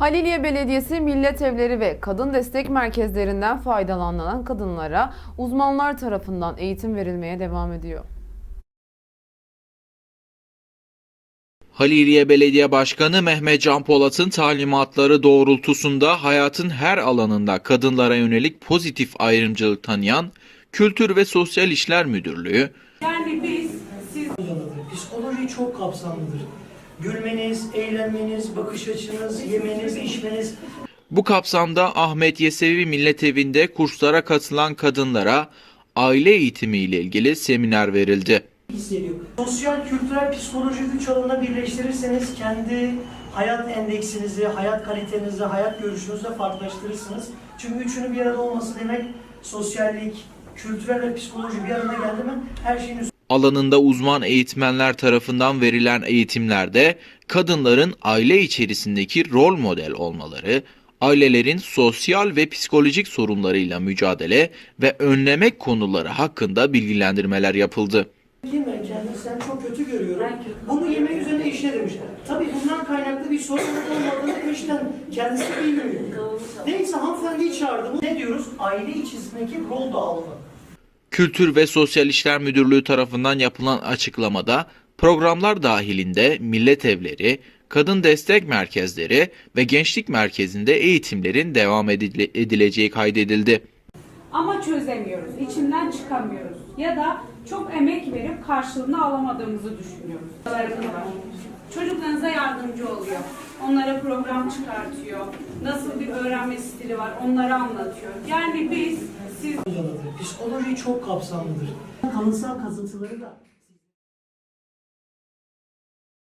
Haliliye Belediyesi Millet Evleri ve Kadın Destek Merkezlerinden faydalanan kadınlara uzmanlar tarafından eğitim verilmeye devam ediyor. Haliliye Belediye Başkanı Mehmet Can Polat'ın talimatları doğrultusunda hayatın her alanında kadınlara yönelik pozitif ayrımcılık tanıyan Kültür ve Sosyal İşler Müdürlüğü, Yani biz siz. Psikoloji çok kapsamlıdır. Gülmeniz, eğlenmeniz, bakış açınız, yemeniz, içmeniz bu kapsamda Ahmet Yesevi Millet Evi'nde kurslara katılan kadınlara aile eğitimi ile ilgili seminer verildi. hissediyor. Sosyal, kültürel, psikolojik üç alanı birleştirirseniz kendi hayat endeksinizi, hayat kalitenizi, hayat görüşünüzü de farklılaştırırsınız. Çünkü üçünün bir arada olması demek sosyallik, kültürel ve psikoloji bir arada geldi mi her şeyin üstü Alanında uzman eğitmenler tarafından verilen eğitimlerde kadınların aile içerisindeki rol model olmaları, ailelerin sosyal ve psikolojik sorunlarıyla mücadele ve önlemek konuları hakkında bilgilendirmeler yapıldı. Ben kendimi sen çok kötü görüyorum. Bunu yemek üzerine işle demiş. Tabii bundan kaynaklı bir sorun olmadığını eşten kendisi bilmiyor. Neyse hanımefendiyi çağırdım. Ne diyoruz? Aile içerisindeki rol dağılımı. Kültür ve Sosyal İşler Müdürlüğü tarafından yapılan açıklamada programlar dahilinde millet evleri, kadın destek merkezleri ve gençlik merkezinde eğitimlerin devam edile- edileceği kaydedildi. ama çözemiyoruz, içinden çıkamıyoruz ya da çok emek verip karşılığını alamadığımızı düşünüyoruz. Çocuklarınıza yardımcı oluyor. Onlara program çıkartıyor. Nasıl bir öğrenme stili var onları anlatıyor. Yani biz siz Psikoloji çok kapsamlıdır. Kalıtsal kazıntıları da